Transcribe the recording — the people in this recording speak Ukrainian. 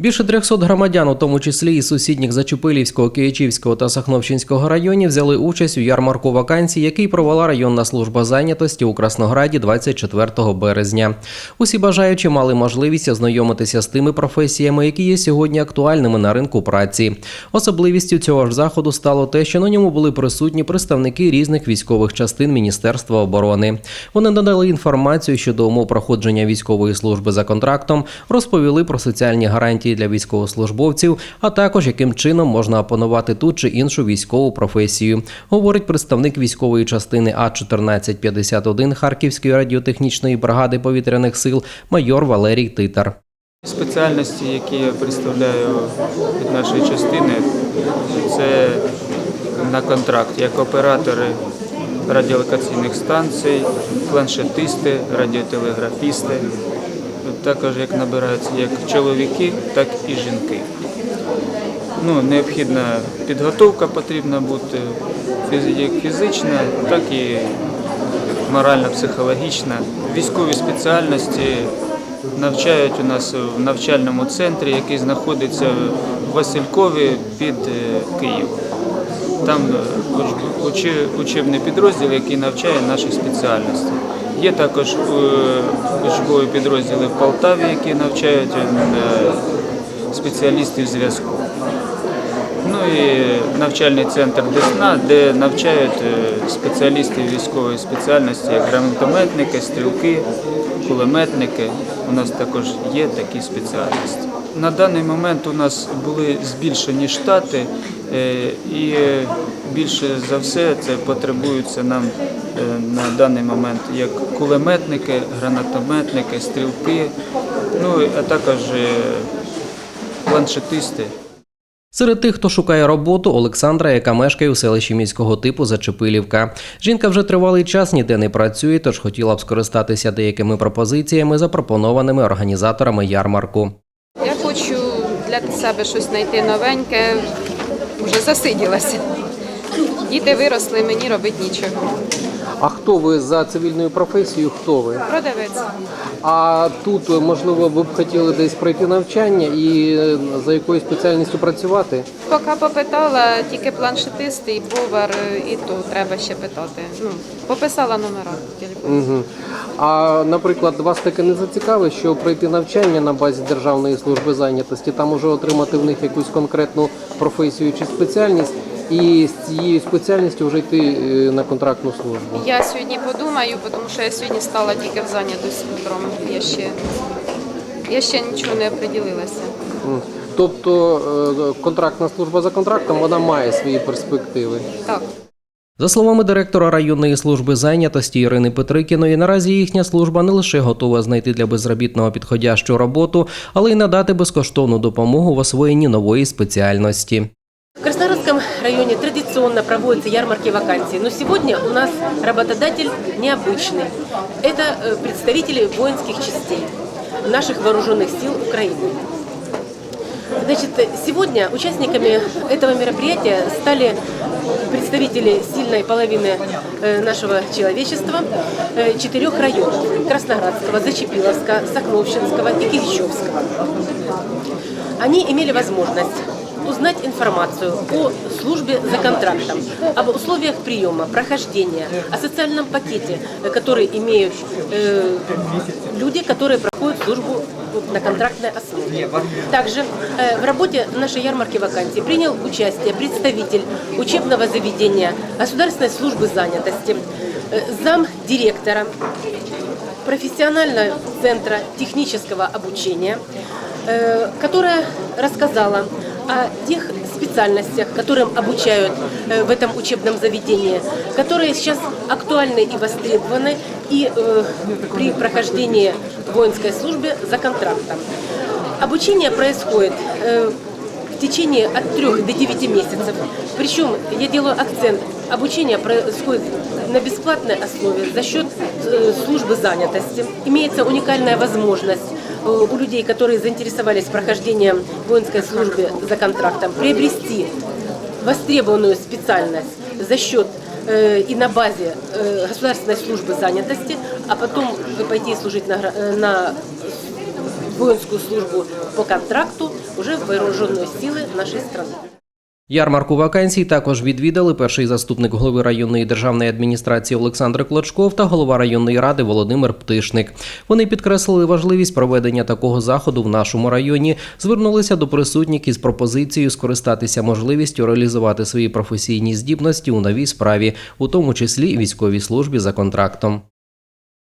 Більше 300 громадян, у тому числі і сусідніх Зачепилівського, Київчівського та Сахновщинського районів, взяли участь у ярмарку вакансій, який провела районна служба зайнятості у Краснограді 24 березня. Усі бажаючі мали можливість ознайомитися з тими професіями, які є сьогодні актуальними на ринку праці. Особливістю цього ж заходу стало те, що на ньому були присутні представники різних військових частин Міністерства оборони. Вони надали інформацію щодо умов проходження військової служби за контрактом, розповіли про соціальні гарантії для військовослужбовців, а також яким чином можна опанувати ту чи іншу військову професію, говорить представник військової частини А 1451 Харківської радіотехнічної бригади повітряних сил майор Валерій Титар. Спеціальності, які я представляю від нашої частини, це на контракт як оператори радіолокаційних станцій, планшетисти, радіотелеграфісти. Також як набираються як чоловіки, так і жінки. Ну, необхідна підготовка потрібна бути як фізична, так і морально-психологічна. Військові спеціальності навчають у нас в навчальному центрі, який знаходиться в Василькові під е, Києвом. Там е, учебний підрозділ, який навчає наші спеціальності. Є також е, учбові підрозділи в Полтаві, які навчають е, спеціалістів зв'язку. Ну і навчальний центр Десна, де навчають спеціалістів військової спеціальності, як гранатометники, стрілки, кулеметники. У нас також є такі спеціальності. На даний момент у нас були збільшені штати, і е, більше за все це потребується нам е, на даний момент як кулеметники, гранатометники, стрілки, ну а також е, планшетисти. Серед тих, хто шукає роботу, Олександра, яка мешкає у селищі міського типу Зачепилівка. Жінка вже тривалий час ніде не працює, тож хотіла б скористатися деякими пропозиціями, запропонованими організаторами ярмарку. Я хочу для себе щось знайти новеньке, вже засиділася. Діти виросли, мені робити нічого. А хто ви за цивільною професією? Хто ви? Продавець. А тут, можливо, ви б хотіли десь пройти навчання і за якоюсь спеціальністю працювати? Поки попитала, тільки планшетист і повар, і то треба ще питати. Ну, пописала номера. Угу. А, наприклад, вас таке не зацікавить, що пройти навчання на базі Державної служби зайнятості, там уже отримати в них якусь конкретну професію чи спеціальність, і з цією спеціальністю вже йти е, на контрактну службу. Я сьогодні подумаю, тому що я сьогодні стала тільки в зайнятості утром. Я ще, я ще нічого не оприділилася. Тобто е, контрактна служба за контрактом вона має свої перспективи. Так. За словами директора районної служби зайнятості Ірини Петрикіної, наразі їхня служба не лише готова знайти для безробітного підходящу роботу, але й надати безкоштовну допомогу в освоєнні нової спеціальності. В Краснодарском районе традиционно проводятся ярмарки вакансий, но сегодня у нас работодатель необычный. Это э, представители воинских частей наших вооруженных сил Украины. Значит, сегодня участниками этого мероприятия стали представители сильной половины э, нашего человечества э, четырех районов – Красноградского, Зачепиловского, Сокновщинского и Киричевского. Они имели возможность узнать информацию о службе за контрактом, об условиях приема, прохождения, о социальном пакете, который имеют э, люди, которые проходят службу на контрактной основе. Также э, в работе нашей ярмарки вакансий принял участие представитель учебного заведения Государственной службы занятости, э, зам директора профессионального центра технического обучения, э, которая рассказала о тех специальностях, которым обучают э, в этом учебном заведении, которые сейчас актуальны и востребованы и э, при прохождении воинской службы за контрактом. Обучение происходит э, в течение от 3 до 9 месяцев. Причем я делаю акцент, обучение происходит на бесплатной основе за счет э, службы занятости. Имеется уникальная возможность у людей, которые заинтересовались прохождением воинской службы за контрактом, приобрести востребованную специальность за счет э, и на базе э, государственной службы занятости, а потом пойти служить на, э, на воинскую службу по контракту уже в вооруженные силы нашей страны. Ярмарку вакансій також відвідали перший заступник голови районної державної адміністрації Олександр Клочков та голова районної ради Володимир Птишник. Вони підкреслили важливість проведення такого заходу в нашому районі, звернулися до присутніх із пропозицією скористатися можливістю реалізувати свої професійні здібності у новій справі, у тому числі військовій службі за контрактом.